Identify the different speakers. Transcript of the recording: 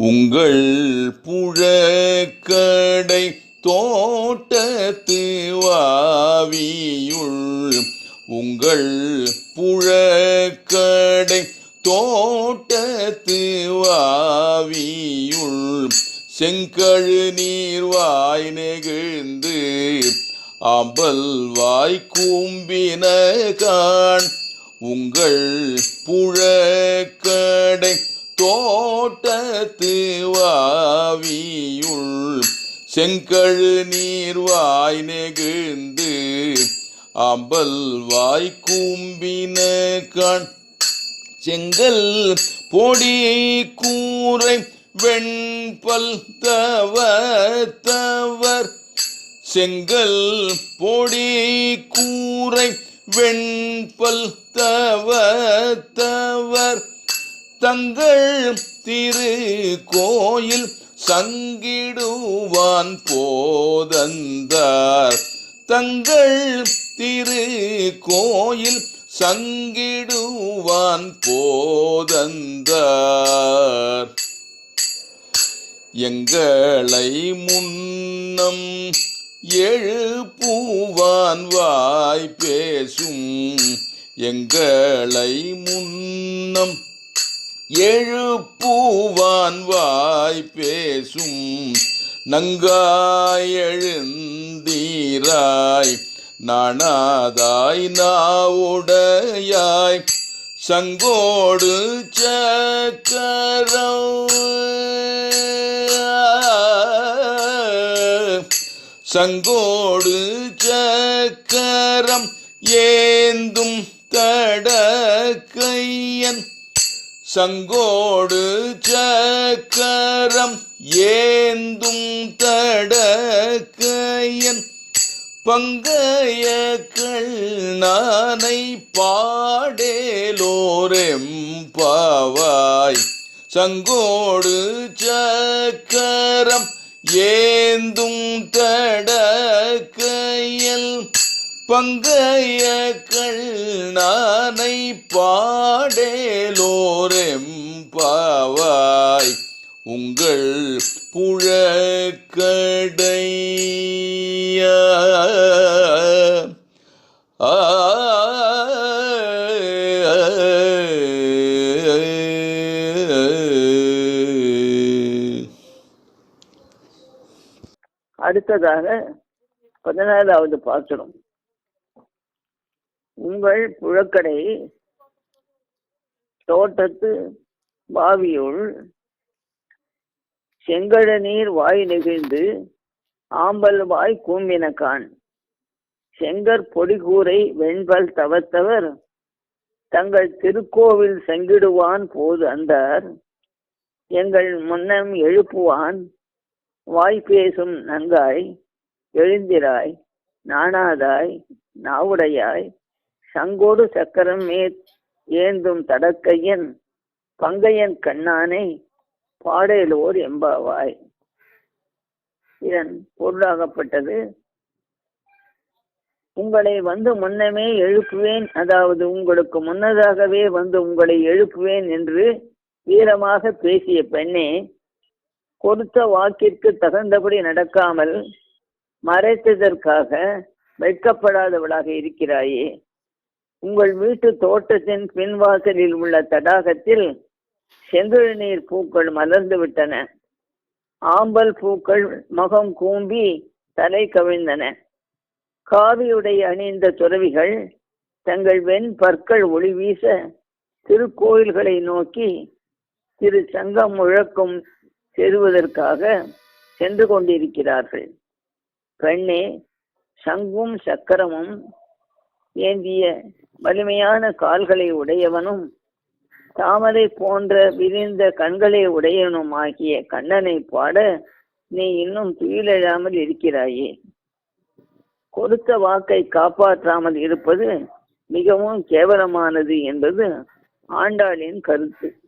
Speaker 1: உங்கள் புழக்கடை தோட்டத்து வாவியுள் உங்கள் புழக்கடை தோட்டத்து வாவியுள் செங்கழு நீர்வாய் நெகிழ்ந்து அம்பல் வாய் கூம்பின காண் உங்கள் புழக்கடை தோட்டத்து வாவியுள் செங்கழு நீர்வாய் நெகிழ்ந்து அம்பல் வாய் கூம்பின கண் செங்கல் பொடி கூரை வெண்பல் தவத்தவர் செங்கல் பொடி கூரை வெண்பல் தவத்தவர் தங்கள் திரு கோயில் சங்கிடுவான் போதந்தார். தங்கள் திரு கோயில் சங்கிடுவான் போதந்தார். எங்களை முன்னம் எழுப்புவான் வாய் பேசும் எங்களை முன்னம் எழுப்புவான் வாய் பேசும் நங்காய் எழுந்தீராய். நாணாதாய் நாவுடையாய். சங்கோடு சக்கரம். சங்கோடு சக்கரம் ஏந்தும் தடக்கையன் சங்கோடு சக்கரம் ஏந்தும் தடக்கையன் பங்கைய நானை பாடேலோரெம்பாவாய் சங்கோடு சக்கரம் ஏந்தும் தடக்கையல் பங்கைய நானை பாடேலோரெம்பாவாய் உங்கள் புழக்கடைய? ஆ
Speaker 2: அடுத்ததாக பதினாறாவது பாத்திரம் உங்கள் புழக்கடை தோட்டத்து பாவியுள் செங்கழ நீர் வாய் நெகிழ்ந்து ஆம்பல் வாய் கூம்பினக்கான் செங்கற் பொடிகூரை வெண்பல் தவத்தவர் தங்கள் திருக்கோவில் செங்கிடுவான் போது அந்தார். எங்கள் முன்னம் எழுப்புவான் வாய் பேசும் நங்காய். எழுந்திராய் நாணாதாய் நாவுடையாய் சங்கோடு சக்கரம் ஏந்தும் தடக்கையன் பங்கையன் கண்ணானை பாடலோர் எம்பாவாய் இதன் பொருளாகப்பட்டது உங்களை வந்து முன்னமே எழுப்புவேன் அதாவது உங்களுக்கு முன்னதாகவே வந்து உங்களை எழுப்புவேன் என்று வீரமாக பேசிய பெண்ணே கொடுத்த வாக்கிற்கு தகுந்தபடி நடக்காமல் மறைத்ததற்காக வெட்கப்படாதவளாக இருக்கிறாயே. உங்கள் வீட்டு தோட்டத்தின் பின்வாசலில் உள்ள தடாகத்தில் செந்தழு நீர் பூக்கள் மலர்ந்து விட்டன. ஆம்பல் பூக்கள் முகம் கூம்பி தலை கவிழ்ந்தன. காவியுடை அணிந்த துறவிகள் தங்கள் வெண் பற்கள் ஒளி வீச திருக்கோயில்களை நோக்கி திரு சங்கம் முழக்கம் செருவதற்காக சென்று கொண்டிருக்கிறார்கள். பெண்ணே சங்கும் சக்கரமும் ஏந்திய வலிமையான கால்களை உடையவனும் தாமரை போன்ற விரிந்த கண்களை உடையவனும் ஆகிய கண்ணனை பாட நீ இன்னும் துயிலெழாமல் இருக்கிறாயே. கொடுத்த வாக்கை காப்பாற்றாமல் இருப்பது மிகவும் கேவலமானது என்பது ஆண்டாளின் கருத்து.